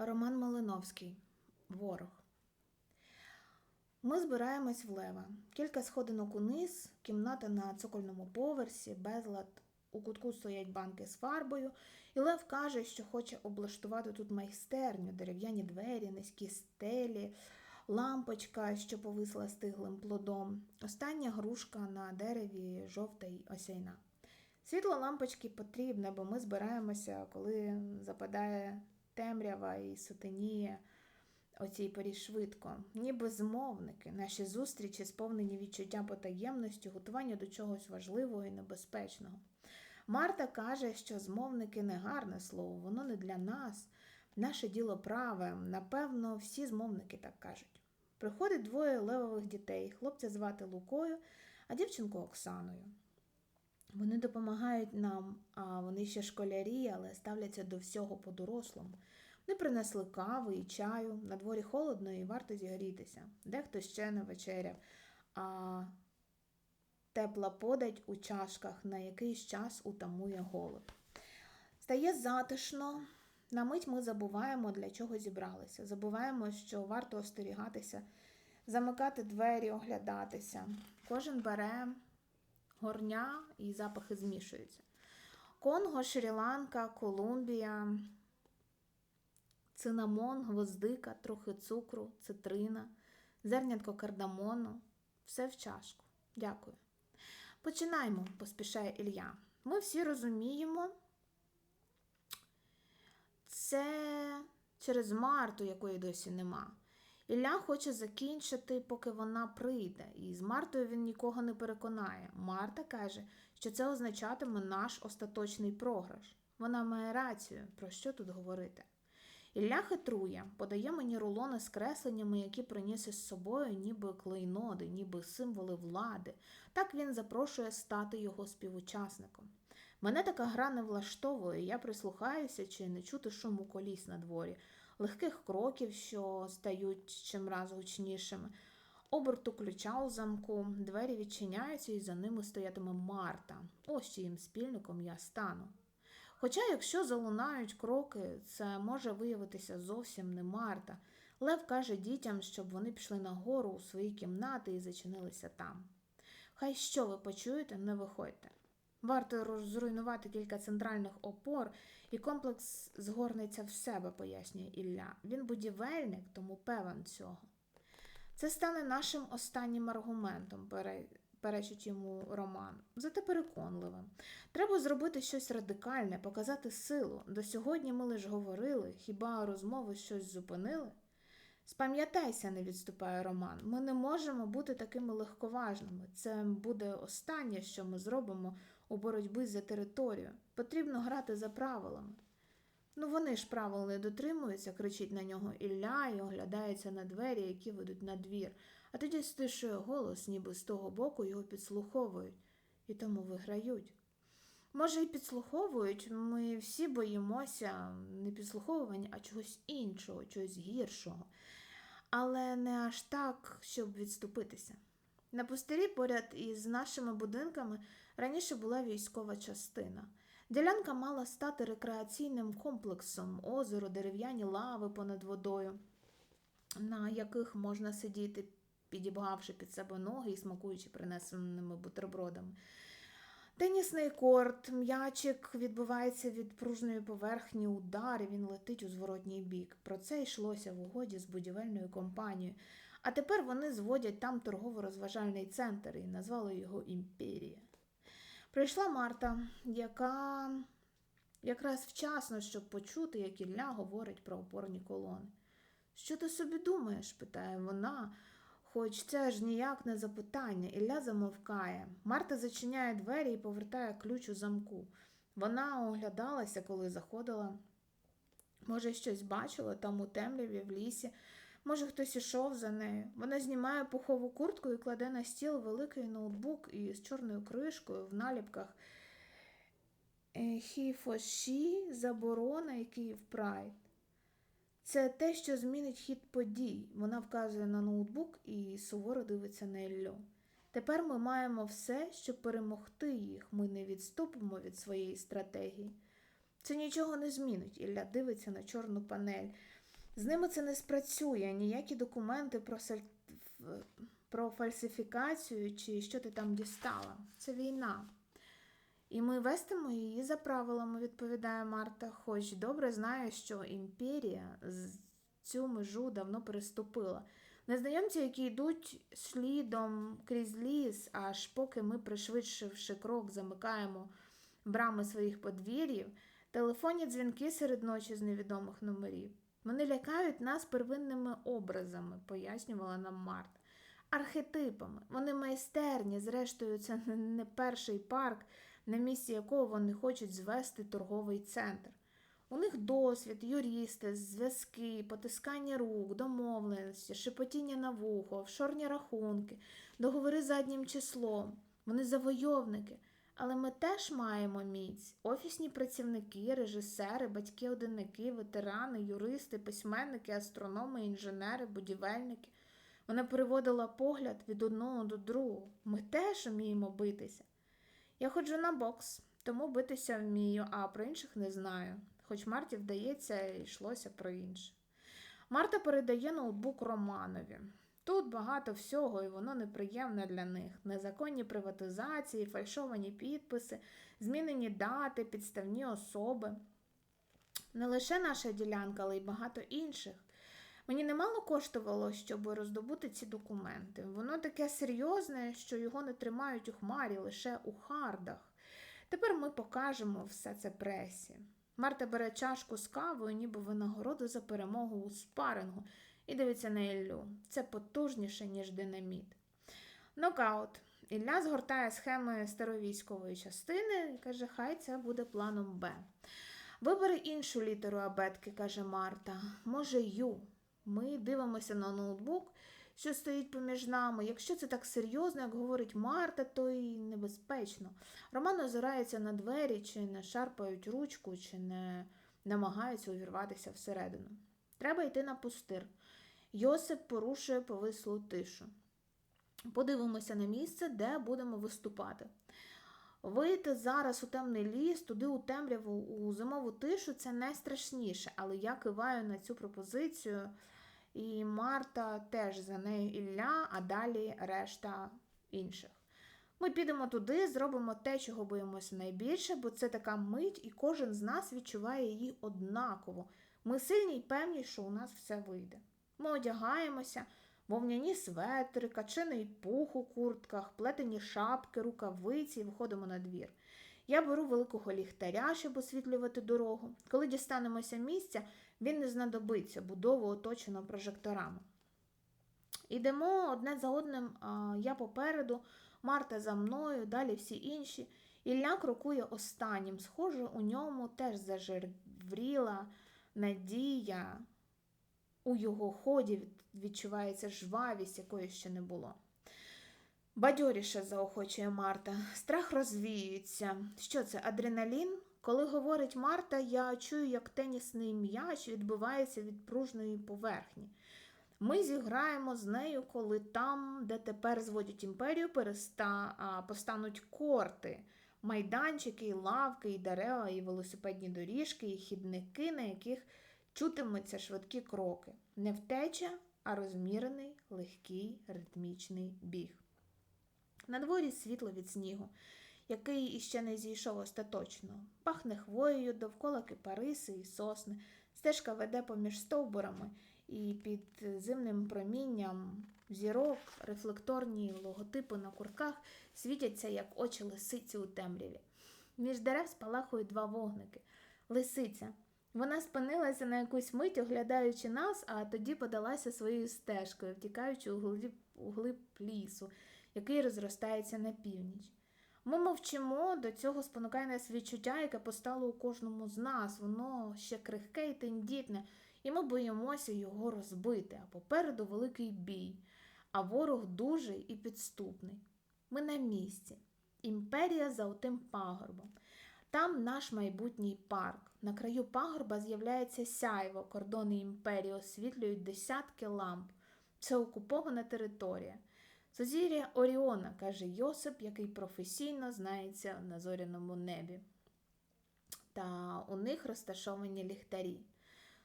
Роман Малиновський Ворог. Ми збираємось в Лева. Кілька сходинок униз, кімната на цокольному поверсі, безлад. У кутку стоять банки з фарбою, і Лев каже, що хоче облаштувати тут майстерню, дерев'яні двері, низькі стелі, лампочка, що повисла стиглим плодом. Остання грушка на дереві жовта й осяйна. Світло лампочки потрібне, бо ми збираємося, коли западає темрява і сутеніє о цій порі швидко, ніби змовники, наші зустрічі сповнені відчуття потаємності, готування до чогось важливого і небезпечного. Марта каже, що змовники не гарне слово, воно не для нас. Наше діло праве. Напевно, всі змовники так кажуть. Приходить двоє левових дітей. Хлопця звати Лукою, а дівчинку Оксаною. Вони допомагають нам, а вони ще школярі, але ставляться до всього по-дорослому. Вони принесли каву і чаю, на дворі холодно і варто зігрітися. Дехто ще не вечеряв, а тепла подать у чашках на якийсь час утамує голод. Стає затишно. На мить ми забуваємо, для чого зібралися. Забуваємо, що варто остерігатися, замикати двері, оглядатися. Кожен бере горня і запахи змішуються. Конго, Шрі-Ланка, Колумбія, цинамон, гвоздика, трохи цукру, цитрина, зернятко кардамону. Все в чашку. Дякую. Починаємо, поспішає Ілля. Ми всі розуміємо, це через Марту, якої досі нема. Ілля хоче закінчити, поки вона прийде, і з Мартою він нікого не переконає. Марта каже, що це означатиме наш остаточний програш. Вона має рацію, про що тут говорити. Ілля хитрує, подає мені рулони з кресленнями, які приніс із собою, ніби клейноди, ніби символи влади. Так він запрошує стати його співучасником. Мене така гра не влаштовує, я прислухаюся чи не чути шуму коліс на дворі, легких кроків, що стають чимраз гучнішими. Оберту ключа у замку, двері відчиняються і за ними стоятиме Марта. Ось чиїм спільником я стану. Хоча, якщо залунають кроки, це може виявитися зовсім не Марта. Лев каже дітям, щоб вони пішли нагору у свої кімнати і зачинилися там. Хай що ви почуєте, не виходьте. Варто зруйнувати кілька центральних опор, і комплекс згорнеться в себе, пояснює Ілля. Він будівельник, тому певен цього. Це стане нашим останнім аргументом, пере- перечить йому Роман. Зате переконливим. Треба зробити щось радикальне, показати силу. До сьогодні ми лише говорили, хіба розмови щось зупинили? Спам'ятайся, не відступає Роман. Ми не можемо бути такими легковажними. Це буде останнє, що ми зробимо у боротьбі за територію. Потрібно грати за правилами. Ну вони ж правил не дотримуються, кричить на нього Ілля і оглядається на двері, які ведуть на двір, а тоді стишує голос, ніби з того боку його підслуховують, і тому виграють. Може, і підслуховують, ми всі боїмося не підслуховування, а чогось іншого, чогось гіршого. Але не аж так, щоб відступитися. На пустирі поряд із нашими будинками раніше була військова частина. Ділянка мала стати рекреаційним комплексом, озеро, дерев'яні лави понад водою, на яких можна сидіти, підібгавши під себе ноги і смакуючи принесеними бутербродами. Тенісний корт, м'ячик відбивається від пружної поверхні удар, і він летить у зворотній бік. Про це йшлося в угоді з будівельною компанією. А тепер вони зводять там торгово-розважальний центр і назвали його Імперія. Прийшла Марта, яка якраз вчасно, щоб почути, як Ілля говорить про опорні колони. Що ти собі думаєш? питає вона, хоч це ж ніяк не запитання. Ілля замовкає. Марта зачиняє двері і повертає ключ у замку. Вона оглядалася, коли заходила. Може, щось бачила там у темряві в лісі. Може, хтось ішов за нею. Вона знімає пухову куртку і кладе на стіл великий ноутбук із чорною кришкою в наліпках Хіфоші, заборона і Київ Прайд. Це те, що змінить хід подій. Вона вказує на ноутбук і суворо дивиться на Іллю. Тепер ми маємо все, щоб перемогти їх. Ми не відступимо від своєї стратегії. Це нічого не змінить. Ілля дивиться на чорну панель. З ними це не спрацює, ніякі документи про, саль... про фальсифікацію чи що ти там дістала. Це війна. І ми вестимо її за правилами, відповідає Марта, хоч добре знає, що імперія цю межу давно переступила. Незнайомці, які йдуть слідом крізь ліс, аж поки ми, пришвидшивши крок, замикаємо брами своїх подвір'їв, телефонні дзвінки серед ночі з невідомих номерів. Вони лякають нас первинними образами, пояснювала нам Марта. Архетипами. Вони майстерні, зрештою, це не- перший парк, на місці якого вони хочуть звести торговий центр. У них досвід, юристи, зв'язки, потискання рук, домовленості, шепотіння на вухо, офшорні рахунки, договори заднім числом. Вони завойовники. Але ми теж маємо міць. Офісні працівники, режисери, батьки-одинники, ветерани, юристи, письменники, астрономи, інженери, будівельники. Вона переводила погляд від одного до другого. Ми теж вміємо битися. Я ходжу на бокс, тому битися вмію, а про інших не знаю. Хоч Марті, вдається, йшлося про інше. Марта передає ноутбук Романові. Тут багато всього, і воно неприємне для них. Незаконні приватизації, фальшовані підписи, змінені дати, підставні особи. Не лише наша ділянка, але й багато інших. Мені немало коштувало, щоб роздобути ці документи. Воно таке серйозне, що його не тримають у хмарі, лише у хардах. Тепер ми покажемо все це пресі. Марта бере чашку з кавою, ніби винагороду за перемогу у спарингу, і дивиться на Іллю. Це потужніше, ніж динаміт. Нокаут. Ілля згортає схеми старої військової частини і каже, хай це буде планом Б. Вибери іншу літеру абетки, каже Марта. Може, Ю. Ми дивимося на ноутбук, що стоїть поміж нами. Якщо це так серйозно, як говорить Марта, то й небезпечно. Роман озирається на двері, чи не шарпають ручку, чи не намагаються увірватися всередину. Треба йти на пустир. Йосип порушує повислу тишу. Подивимося на місце, де будемо виступати. Вийти зараз у темний ліс, туди у темряву, у зимову тишу це найстрашніше, але я киваю на цю пропозицію, і Марта теж за нею Ілля, а далі решта інших. Ми підемо туди, зробимо те, чого боїмося найбільше, бо це така мить, і кожен з нас відчуває її однаково. Ми сильні й певні, що у нас все вийде. Ми одягаємося, вовняні светри, качений пух у куртках, плетені шапки, рукавиці і виходимо на двір. Я беру великого ліхтаря, щоб освітлювати дорогу. Коли дістанемося місця, він не знадобиться, будову оточено прожекторами. Ідемо одне за одним, я попереду, Марта за мною, далі всі інші. Ілля крокує останнім. Схоже, у ньому теж зажевріла надія. У його ході відчувається жвавість, якої ще не було. Бадьоріше заохочує Марта. Страх розвіюється. Що це, адреналін? Коли говорить Марта, я чую, як тенісний м'яч відбивається від пружної поверхні. Ми зіграємо з нею, коли там, де тепер зводять імперію, переста... постануть корти, майданчики, лавки, і дерева, і велосипедні доріжки, і хідники, на яких чутимуться швидкі кроки. Не втеча, а розмірений, легкий, ритмічний біг. На дворі світло від снігу, який іще не зійшов остаточно. Пахне хвоєю, довкола кипариси і сосни. Стежка веде поміж стовбурами, і під зимним промінням зірок рефлекторні логотипи на куртках світяться, як очі лисиці у темряві. Між дерев спалахують два вогники. Лисиця. Вона спинилася на якусь мить, оглядаючи нас, а тоді подалася своєю стежкою, втікаючи у глиб, у глиб лісу, який розростається на північ. Ми мовчимо, до цього спонукає нас відчуття, яке постало у кожному з нас. Воно ще крихке і тендітне, і ми боїмося його розбити, а попереду великий бій, а ворог дужий і підступний. Ми на місці. Імперія за отим пагорбом. Там наш майбутній парк. На краю пагорба з'являється сяйво, кордони імперії освітлюють десятки ламп. Це окупована територія. Сузір'я Оріона, каже Йосип, який професійно знається на зоряному небі. Та у них розташовані ліхтарі.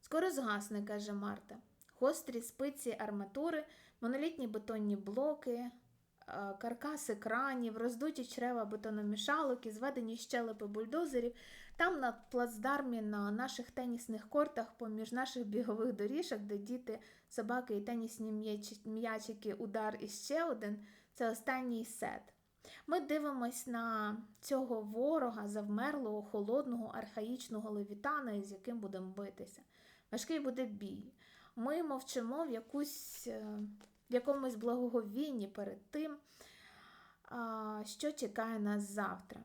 Скоро згасне, каже Марта. Гострі спиці арматури, монолітні бетонні блоки, каркаси кранів, роздуті чрева бетономішалок і зведені щелепи бульдозерів. Там на плацдармі на наших тенісних кортах, поміж наших бігових доріжок, де діти, собаки і тенісні м'ячики, удар і ще один це останній сет. Ми дивимось на цього ворога завмерлого, холодного, архаїчного левітана, із яким будемо битися. Важкий буде бій. Ми мовчимо в, якусь, е, в якомусь благоговінні перед тим, що чекає нас завтра.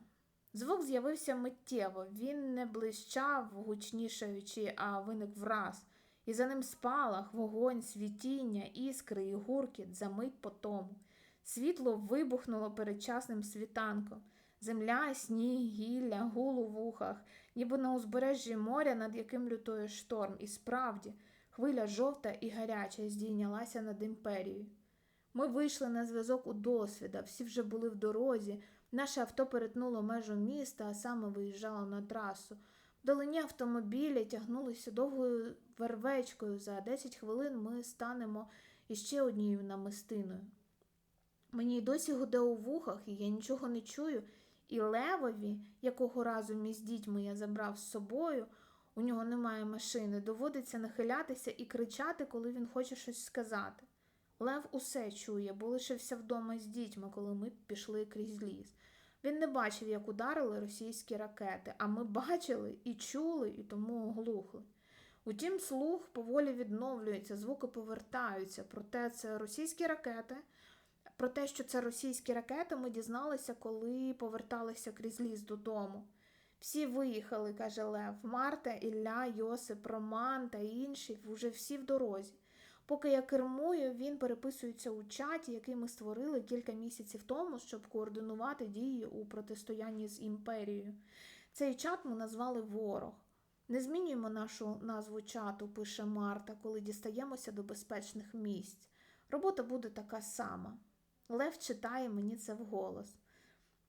Звук з'явився миттєво, він не блищав, гучнішаючи, а виник враз. І за ним спалах, вогонь, світіння, іскри і гуркіт за мить по тому. Світло вибухнуло передчасним світанком. Земля, сніг, гілля, гул у вухах, ніби на узбережжі моря, над яким лютує шторм. І справді, хвиля жовта і гаряча здійнялася над імперією. Ми вийшли на зв'язок у досвіда, всі вже були в дорозі. Наше авто перетнуло межу міста, а саме виїжджало на трасу. Вдалині автомобілі тягнулися довгою вервечкою. За 10 хвилин ми станемо іще однією намистиною. Мені й досі гуде у вухах, і я нічого не чую. І Левові, якого разу мій з дітьми я забрав з собою, у нього немає машини, доводиться нахилятися і кричати, коли він хоче щось сказати. Лев усе чує, бо лишився вдома з дітьми, коли ми пішли крізь ліс. Він не бачив, як ударили російські ракети, а ми бачили і чули, і тому оглухли. Утім, слух поволі відновлюється, звуки повертаються, проте це російські ракети. Про те, що це російські ракети, ми дізналися, коли поверталися крізь ліс додому. Всі виїхали, каже Лев. Марта, Ілля, Йосип, Роман та інші вже всі в дорозі. Поки я кермую, він переписується у чаті, який ми створили кілька місяців тому, щоб координувати дії у протистоянні з імперією. Цей чат ми назвали Ворог. Не змінюємо нашу назву чату, пише Марта, коли дістаємося до безпечних місць. Робота буде така сама. Лев читає мені це вголос.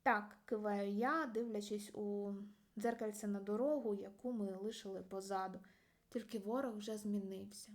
Так, киваю я, дивлячись у дзеркальце на дорогу, яку ми лишили позаду. Тільки ворог вже змінився.